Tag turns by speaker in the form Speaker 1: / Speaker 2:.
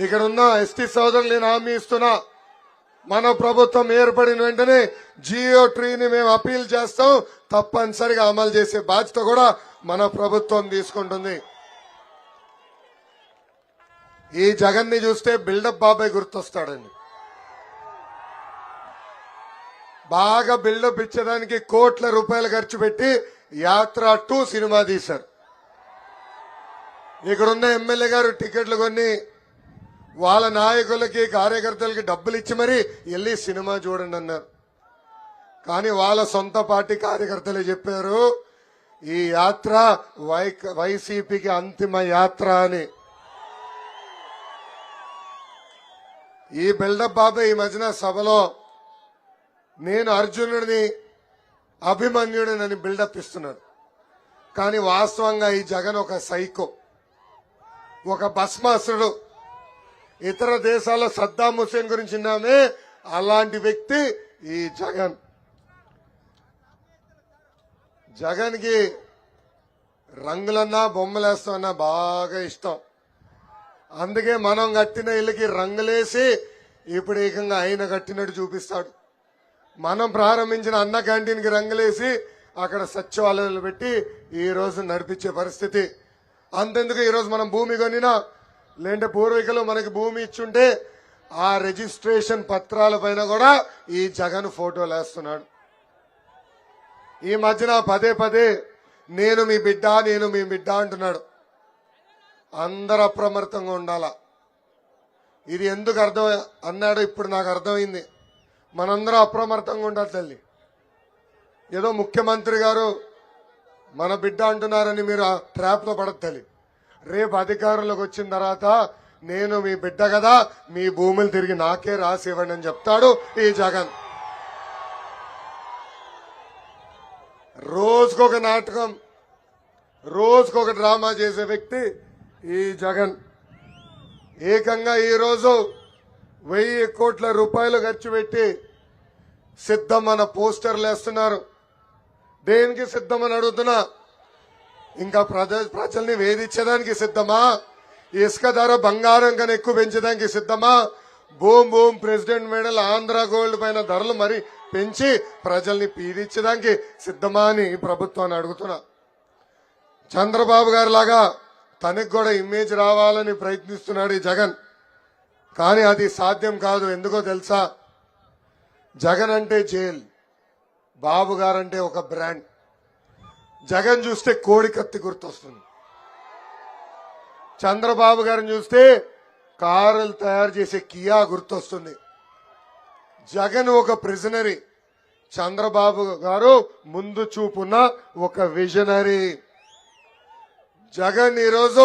Speaker 1: ఇక్కడ ఉన్న ఎస్టీ సోదరులు నేను హామీ ఇస్తున్నా. మన ప్రభుత్వం ఏర్పడిన వెంటనే జియో ట్రీని మేము అపీల్ చేస్తాం. తప్పనిసరిగా అమలు చేసే బాధ్యత కూడా మన ప్రభుత్వం తీసుకుంటుంది. ఈ జగన్ని చూస్తే బిల్డప్ బాబాయ్ గుర్తొస్తాడండి. బాగా బిల్డప్ ఇచ్చేదానికి కోట్ల రూపాయలు ఖర్చు పెట్టి యాత్ర టూ సినిమా తీశారు. ఇక్కడున్న ఎమ్మెల్యే గారు టికెట్లు కొన్ని వాళ్ళ నాయకులకి కార్యకర్తలకి డబ్బులు ఇచ్చి మరీ వెళ్ళి సినిమా చూడండి అన్నారు. కానీ వాళ్ళ సొంత పార్టీ కార్యకర్తలే చెప్పారు ఈ యాత్ర వై వైసీపీకి అంతిమ యాత్ర అని. ఈ బిల్డప్ బాబాయ్ ఈ మధ్యన సభలో నేను అర్జునుడిని అభిమన్యుడిని బిల్డప్ ఇస్తున్నాడు. కానీ వాస్తవంగా ఈ జగన్ ఒక సైకో ఒక భస్మాసురుడు. ఇతర దేశాల సద్దాం హుసేన్ గురించి విన్నామే? అలాంటి వ్యక్తి ఈ జగన్. జగన్కి రంగులన్నా బొమ్మలేస్తామన్నా బాగా ఇష్టం. అందుకే మనం కట్టిన ఇళ్ళకి రంగులేసి ఇప్పుడు ఏకంగా ఆయన కట్టినట్టు చూపిస్తాడు. మనం ప్రారంభించిన అన్న క్యాంటీన్కి రంగులేసి అక్కడ సచివాలయాలు పెట్టి ఈ రోజు నడిపించే పరిస్థితి. అంతెందుకు ఈరోజు మనం భూమి కొనినా లేదంటే పూర్వీకులు మనకి భూమి ఇచ్చుంటే ఆ రిజిస్ట్రేషన్ పత్రాల పైన కూడా ఈ జగన్ ఫోటోలు వేస్తున్నాడు. ఈ మధ్యన పదే పదే నేను మీ బిడ్డ నేను మీ బిడ్డ అంటున్నాడు. అందరు అప్రమత్తంగా ఉండాలా. ఇది ఎందుకు అర్థం అన్నాడు ఇప్పుడు నాకు అర్థమైంది. మనందరం అప్రమత్తంగా ఉండాలి తల్లి. ఏదో ముఖ్యమంత్రి గారు మన బిడ్డ అంటున్నారని మీరు ట్రాప్లో పడదు తల్లి. రేపు అధికారంలోకి వచ్చిన తర్వాత నేను మీ బిడ్డ కదా మీ భూములు తిరిగి నాకే రాసి ఇవ్వండి అని చెప్తాడు ఈ జగన్. రోజుకొక నాటకం రోజుకొక డ్రామా చేసే వ్యక్తి ఈ జగన్. ఏకంగా ఈరోజు వెయ్యి కోట్ల రూపాయలు ఖర్చు పెట్టి సిద్ధం అన్న పోస్టర్లు వేస్తున్నారు. దేనికి సిద్ధం అని అడుగుతున్నా? ఇంకా ప్రజ ప్రజల్ని వేధించడానికి సిద్ధమా? ఇసుక ధర బంగారం కన్నా ఎక్కువ పెంచడానికి సిద్ధమా? Boom boom president medal Andhra gold పైన ధరలు మరి పెంచి ప్రజల్ని పీడించడానికి సిద్ధమా అని ప్రభుత్వాన్ని అడుగుతున్నా. చంద్రబాబు గారి లాగా తనకు కూడా ఇమేజ్ రావాలని ప్రయత్నిస్తున్నాడు ఈ జగన్. కానీ అది సాధ్యం కాదు. ఎందుకో తెలుసా? జగన్ అంటే జైల్. బాబు గారంటే ఒక బ్రాండ్. జగన్ చూస్తే కోడి కత్తి గుర్తొస్తుంది. చంద్రబాబు గారిని చూస్తే కారులు తయారు చేసే కియా గుర్తొస్తుంది. జగన్ ఒక ప్రిజనరీ చంద్రబాబు గారు ముందు చూపున్న ఒక విజనరీ జగన్ ఈరోజు